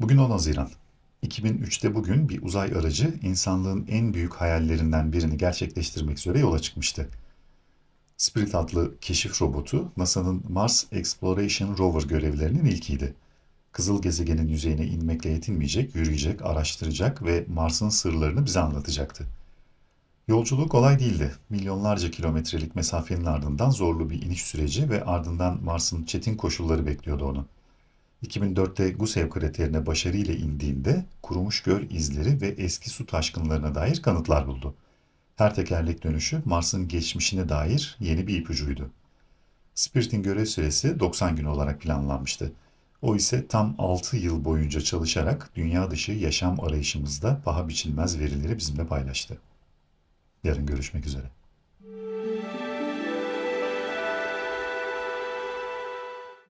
Bugün 10 Haziran. 2003'te bugün bir uzay aracı insanlığın en büyük hayallerinden birini gerçekleştirmek üzere yola çıkmıştı. Spirit adlı keşif robotu NASA'nın Mars Exploration Rover görevlerinin ilkiydi. Kızıl gezegenin yüzeyine inmekle yetinmeyecek, yürüyecek, araştıracak ve Mars'ın sırlarını bize anlatacaktı. Yolculuk kolay değildi. Milyonlarca kilometrelik mesafenin ardından zorlu bir iniş süreci ve ardından Mars'ın çetin koşulları bekliyordu onu. 2004'te Gusev kraterine başarıyla indiğinde kurumuş göl izleri ve eski su taşkınlarına dair kanıtlar buldu. Her tekerlek dönüşü Mars'ın geçmişine dair yeni bir ipucuydu. Spirit'in görev süresi 90 gün olarak planlanmıştı. O ise tam 6 yıl boyunca çalışarak dünya dışı yaşam arayışımızda paha biçilmez verileri bizimle paylaştı. Yarın görüşmek üzere.